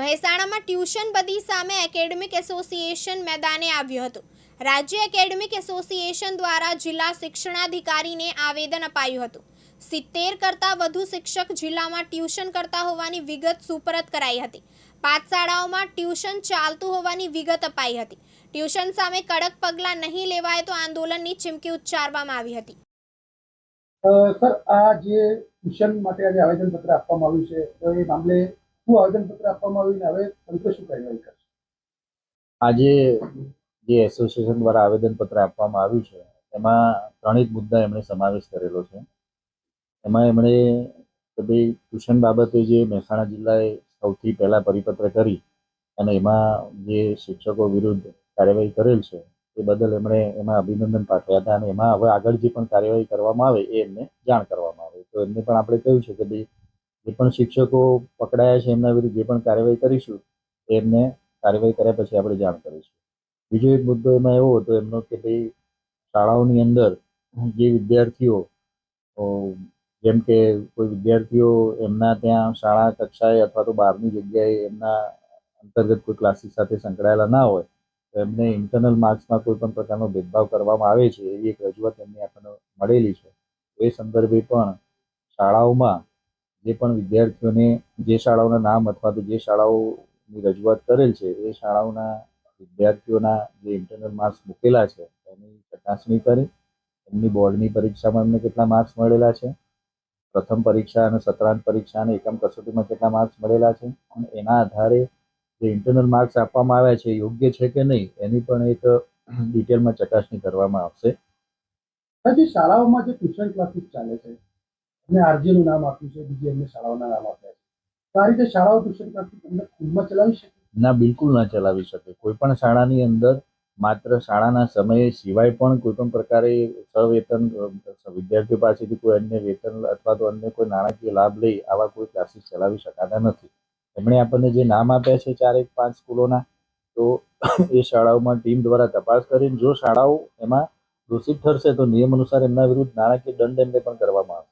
મહેસાણામાં ટ્યુશન બદી સામે academic association મેદાને આવ્યું હતું. રાજ્ય એકેડમિક એસોસિએશન દ્વારા જિલ્લા શિક્ષણાધિકારીને આવેદન અપાયું હતું. સિત્તેર કરતાં વધુ શિક્ષક જિલ્લામાં ટ્યુશન કરતા હોવાની વિગત સુપરત કરાઈ હતી. પાંચ શાળાઓમાં ટ્યુશન ચાલતું હોવાની વિગત અપાઈ હતી. ટ્યુશન સામે કડક પગલાં નહીં લેવાય તો આંદોલનની ચીમકી ઉચ્ચારવામાં આવી હતી. સર, આ જે ટ્યુશન માટે આજે આવેદનપત્ર આપવામાં આવ્યું છે, તો એ મામલે શું આવેદનપત્ર આપવામાં આવ્યું હવે તંત્ર શું કાર્યવાહી કરશે? આજે જે એસોસિએશન દ્વારા આવેદનપત્ર આપવામાં આવ્યું છે, એમાં ત્રણેક મુદ્દા એમણે સમાવેશ કરેલો છે. એમાં એમણે કે ભાઈ, ટ્યુશન બાબતે જે મહેસાણા જિલ્લાએ સૌથી પહેલાં પરિપત્ર કરી અને એમાં જે શિક્ષકો વિરુદ્ધ કાર્યવાહી કરેલ છે, એ બદલ એમણે એમાં અભિનંદન પાઠવ્યા હતા અને એમાં હવે આગળ જે પણ કાર્યવાહી કરવામાં આવે, એ એમને જાણ કરવામાં આવે. તો એમને પણ આપણે કહ્યું છે કે ભાઈ જે પણ શિક્ષકો પકડાયા છે એમના વિરુદ્ધ જે પણ કાર્યવાહી કરીશું, એમને કાર્યવાહી કર્યા પછી આપણે જાણ કરીશું. બીજો એક મુદ્દો એમાં એવો હતો, એમનો કે ભાઈ શાળાઓની અંદર જે વિદ્યાર્થીઓ જેમ કે કોઈ વિદ્યાર્થીઓ એમના ત્યાં શાળા કક્ષાએ અથવા તો બહારની જગ્યાએ એમના અંતર્ગત કોઈ ક્લાસીસ સાથે સંકળાયેલા ના હોય, તો એમને ઇન્ટરનલ માર્ક્સમાં કોઈ પણ પ્રકારનો ભેદભાવ કરવામાં આવે છે એવી એક રજૂઆત એમને આપણને મળેલી છે. એ સંદર્ભે પણ શાળાઓમાં જે પણ વિદ્યાર્થીઓને જે શાળાઓના નામ અથવા તો જે શાળાઓની રજૂઆત કરેલ છે, એ શાળાઓના વિદ્યાર્થીઓના જે ઇન્ટરનલ માર્ક્સ મૂકેલા છે એની ચકાસણી કરી. એમની બોર્ડની પરીક્ષામાં એમને કેટલા માર્ક્સ મળેલા છે? પ્રથમ પરીક્ષા અને સત્રાંત પરીક્ષા અને એકમ કસોટીમાં કેટલા માર્ક્સ મળેલા છે? અને એના આધારે જે ઇન્ટરનલ માર્ક્સ આપવામાં આવ્યા છે યોગ્ય છે કે નહીં, એની પણ એક ડિટેલમાં ચકાસણી કરવામાં આવશે. જે શાળાઓમાં જે ટ્યુશન ક્લાસીસ ચાલે છે અને આરજીનું નામ આપ્યું છે, બીજી એમને શાળાઓના નામ આપ્યા છે. તો આ રીતે શાળાઓ ટ્યુશન ક્લાસીસ તમને ખુદમાં ચલાવી શકે? ના, બિલકુલ ના ચલાવી શકે. કોઈ પણ શાળાની અંદર માત્ર શાળાના સમય સિવાય પણ કોઈ પણ પ્રકારે સવેતન વિદ્યાર્થીઓ પાસેથી કોઈ અન્ય વેતન અથવા તો અન્ય કોઈ નાણાકીય લાભ લઈ આવા કોઈ ક્લાસીસ ચલાવી શકાતા નથી. એમણે આપણને જે નામ આપ્યા છે ચારેક પાંચ સ્કૂલોના, તો એ શાળાઓમાં ટીમ દ્વારા તપાસ કરીને જો શાળાઓ એમાં દોષિત ઠરશે તો નિયમ અનુસાર એમના વિરુદ્ધ નાણાકીય દંડ એમને પણ કરવામાં આવશે.